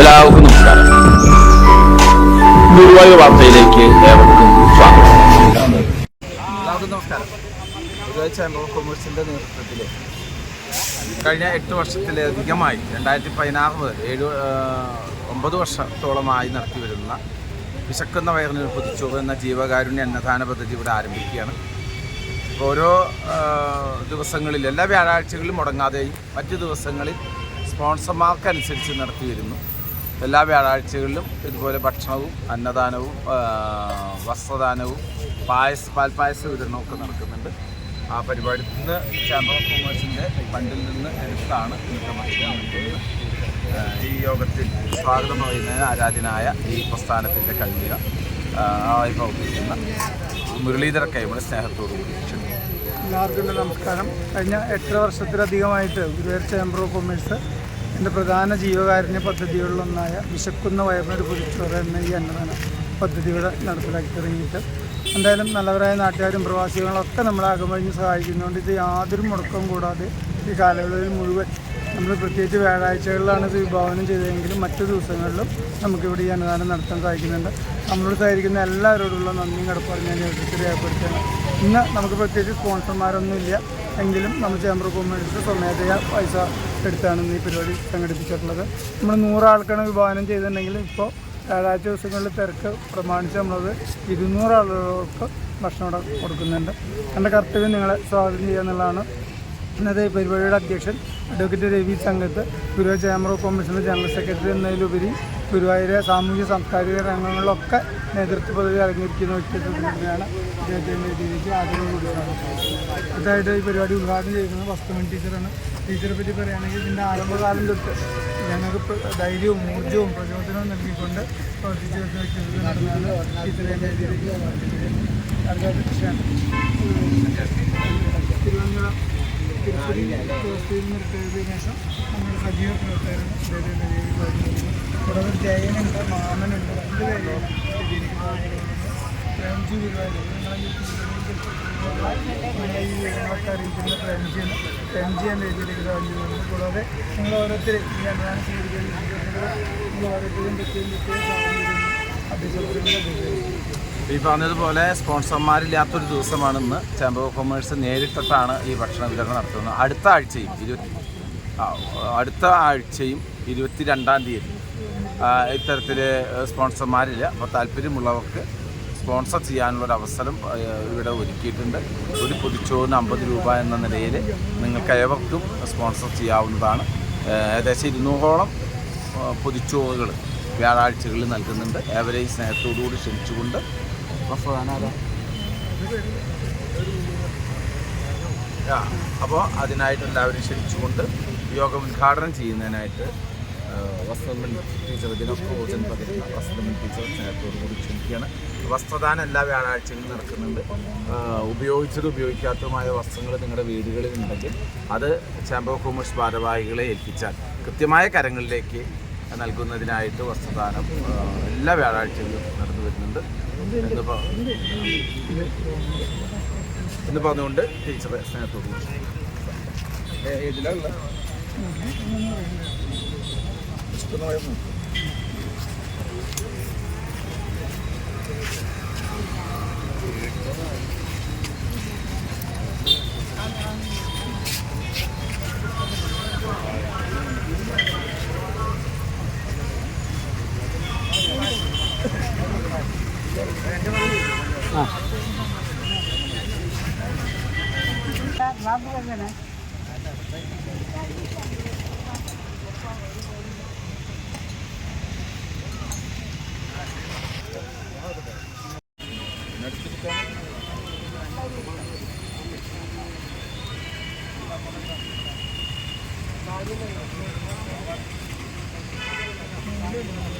എല്ലാവർക്കും നമസ്കാരം. ഗുരുവായൂർ വാർത്തയിലേക്ക് ഏവർക്കും സ്വാഗതം. നമസ്കാരം. ഗുരുവായൂർ കഴിഞ്ഞ എട്ട് വർഷത്തിലധികമായി രണ്ടായിരത്തി പതിനാറ് മുതൽ ഏഴ് ഒമ്പത് വർഷത്തോളമായി നടത്തി വരുന്ന വിശക്കുന്ന വയറിന് പൊതിച്ചോറ് എന്ന ജീവകാരുണ്യ അന്നദാന പദ്ധതി ഇവിടെ ആരംഭിക്കുകയാണ്. ഓരോ ദിവസങ്ങളിൽ എല്ലാ വ്യാഴാഴ്ചകളിലും മുടങ്ങാതെയും മറ്റ് ദിവസങ്ങളിൽ സ്പോൺസർമാർക്കനുസരിച്ച് നടത്തി വരുന്നു എല്ലാ വ്യാഴാഴ്ചകളിലും ഇതുപോലെ ഭക്ഷണവും അന്നദാനവും വസ്ത്രദാനവും പായസ പാൽപ്പായസ വിതരണമൊക്കെ നടക്കുന്നുണ്ട്. ആ പരിപാടി ഇന്ന് ചാമ്പർ ഓഫ് കൊമേഴ്സിന്റെ ഫണ്ടിൽ നിന്ന് എടുത്താണ് ഇന്നത്തെ ഭക്ഷണം ഈ യോഗത്തിൽ സ്വാഗതം പറയുന്നതിന് ആരാധനായ ഈ പ്രസ്ഥാനത്തിന്റെ കണ്ണിക ആയി പ്രവർത്തിക്കുന്ന മുരളീധര കൈമണി സ്നേഹത്തോടു കൂടി എല്ലാവർക്കും നമസ്കാരം. കഴിഞ്ഞ എട്ടര വർഷത്തിലധികമായിട്ട് ഗുരുവായൂർ ചേംബർ ഓഫ് കൊമേഴ്സ് എന്റെ പ്രധാന ജീവകാരുണ്യ പദ്ധതികളിലൊന്നായ വിശക്കുന്ന വയറിനൊരു പുതിച്ചോറ് എന്ന ഈ അന്നദാന പദ്ധതി ഇവിടെ നടപ്പിലാക്കി തുടങ്ങിയിട്ട്. എന്തായാലും നല്ലവരായ നാട്ടുകാരും പ്രവാസികളൊക്കെ നമ്മളെ അകമഴിഞ്ഞ് സഹായിക്കുന്നതുകൊണ്ട് ഇത് യാതൊരു മുടക്കവും കൂടാതെ ഈ കാലയളവിൽ മുഴുവൻ നമ്മൾ പ്രത്യേകിച്ച് വ്യാഴാഴ്ചകളിലാണ് ഇത് വിഭാവനം ചെയ്തതെങ്കിലും മറ്റു ദിവസങ്ങളിലും നമുക്കിവിടെ ഈ അന്നദാനം നടത്താൻ സാധിക്കുന്നുണ്ട്. നമ്മളോട് സഹായിക്കുന്ന എല്ലാവരോടുള്ള നന്ദിയും കടപ്പാടും ഞാൻ നേതൃത്വത്തിൽ രേഖപ്പെടുത്തുകയാണ്. ഇന്ന് നമുക്ക് പ്രത്യേകിച്ച് സ്പോൺസർമാരൊന്നുമില്ല. എങ്കിലും നമ്മൾ ചേംബർ കൊമേഴ്സ് സ്വമേധയാ പൈസ എടുത്താണ് ഈ പരിപാടി സംഘടിപ്പിച്ചിട്ടുള്ളത്. നമ്മൾ നൂറാൾക്കാണ് വിഭാവനം ചെയ്തിട്ടുണ്ടെങ്കിൽ ഇപ്പോൾ വ്യാഴാഴ്ച ദിവസങ്ങളിൽ തിരക്ക് പ്രമാണിച്ച് നമ്മളത് ഇരുന്നൂറ് ആളുകൾക്ക് ഭക്ഷണം ഇവിടെ കൊടുക്കുന്നുണ്ട്. എന്റെ കർത്തവ്യം നിങ്ങളെ സ്വാഗതം ചെയ്യുക എന്നുള്ളതാണ്. ഇന്നത്തെ പരിപാടിയുടെ അധ്യക്ഷൻ advocate Ravi Sangath Guruvayur chamber of കൊമേഴ്സിന്റെ general secretary എന്നതിലുപരി ഗുരുവായൂരെ സാമൂഹ്യ സാംസ്കാരിക രംഗങ്ങളിലൊക്കെ നേതൃത്വ പദവി അടങ്ങിയിരിക്കുന്ന വ്യക്തിത്വത്തിൽ തന്നെയാണ് അദ്ദേഹത്തിന്റെ രീതിയിലേക്ക് ആദ്യം കൊടുക്കുന്നത് അടുത്തായിട്ട് ഈ പരിപാടി ഉദ്ഘാടനം ചെയ്യുന്നത് വസ്തുമൻ ടീച്ചറാണ്. ടീച്ചറെ പറ്റി പറയുകയാണെങ്കിൽ ഇതിന്റെ ആരംഭകാലം തൊട്ട് ഞങ്ങൾക്ക് ധൈര്യവും ഊർജവും പ്രചോദനവും നൽകിക്കൊണ്ട് പ്രവർത്തിച്ചു വരുന്ന വ്യക്തിത്വത്തിൽ നടന്നാണ് ടീച്ചറെ അടുത്തായിട്ട് കൃഷിയാണ്. തിരുവനന്തപുരം തിരുപ്പതി ദേവസ്ഥയിൽ നിന്ന് റിട്ടയർ ശേഷം നമ്മുടെ സജീവ പ്രവർത്തകരാണ്. വരുന്നത്. ഇവിടെ ഒരു ജയനുണ്ട് മാമനുണ്ട്. രണ്ട് പേരും പ്രേംജി ഗുരുവായൂർ. ഈ വിവരങ്ങളൊക്കെ അറിയിക്കുന്ന പ്രേംജിയാണ്. പ്രേംജി എന്ന രീതിയിലേക്ക് ചെയ്യുന്നത് കൂടാതെ നിങ്ങൾ ഓരോരുത്തരും ഈ അനുദാനം സ്വീകരിക്കുന്ന നിങ്ങൾ ഓരോരുത്തരും പ്രത്യേകം പ്രത്യേകം സാഹചര്യം അഭ്യർത്ഥിക്കുന്നത് ഈ പറഞ്ഞതുപോലെ സ്പോൺസർമാരില്ലാത്തൊരു ദിവസമാണ് ഇന്ന് ചേംബർ ഓഫ് കൊമേഴ്സ് നേരിട്ടിട്ടാണ് ഈ ഭക്ഷണ വിതരണം നടത്തുന്നത്. അടുത്ത ആഴ്ചയും ഇരുപത്തി അടുത്ത ആഴ്ചയും ഇരുപത്തി രണ്ടാം തീയതി ഇത്തരത്തിൽ സ്പോൺസർമാരില്ല. അപ്പോൾ താല്പര്യമുള്ളവർക്ക് സ്പോൺസർ ചെയ്യാനുള്ളൊരു അവസരം ഇവിടെ ഒരുക്കിയിട്ടുണ്ട്. ഒരു പൊതിച്ചോറിന് അമ്പത് രൂപ എന്ന നിലയിൽ നിങ്ങൾക്ക് ഏവർക്കും സ്പോൺസർ ചെയ്യാവുന്നതാണ്. ഏകദേശം ഇരുന്നൂറോളം പൊതിച്ചോറുകൾ വ്യാഴാഴ്ചകളിൽ നൽകുന്നുണ്ട്. ഏവരെയും സ്നേഹത്തോടുകൂടി ക്ഷണിച്ചുകൊണ്ട് അപ്പോൾ അതിനായിട്ട് എല്ലാവരും ക്ഷണിച്ചുകൊണ്ട് യോഗം ഉദ്ഘാടനം ചെയ്യുന്നതിനായിട്ട് വസ്ത്രമൻ ടീച്ചർ ദിനഭോജൻ പകരുന്ന വസ്ത്രമൻ ടീച്ചർ സ്നേഹത്തോടുകൂടി ക്ഷണിക്കുകയാണ്. വസ്ത്രദാനം എല്ലാ വ്യാഴാഴ്ചയും നടക്കുന്നുണ്ട്. ഉപയോഗിച്ചതും ഉപയോഗിക്കാത്തതുമായ വസ്ത്രങ്ങൾ നിങ്ങളുടെ വീടുകളിൽ ഉണ്ടെങ്കിൽ അത് ചാമ്പ് ഓഫ് കൊമേഴ്സ് ഭാരവാഹികളെ ഏൽപ്പിച്ചാൽ കൃത്യമായ കരങ്ങളിലേക്ക് നൽകുന്നതിനായിട്ട് വസ്ത്രദാനം എല്ലാ വ്യാഴാഴ്ചയിലും നടന്നു വരുന്നുണ്ട്. എന്ന് എന്ന് പറഞ്ഞുകൊണ്ട് ടീച്ചറെ സ്നേഹത്തോട് ആ Thank you.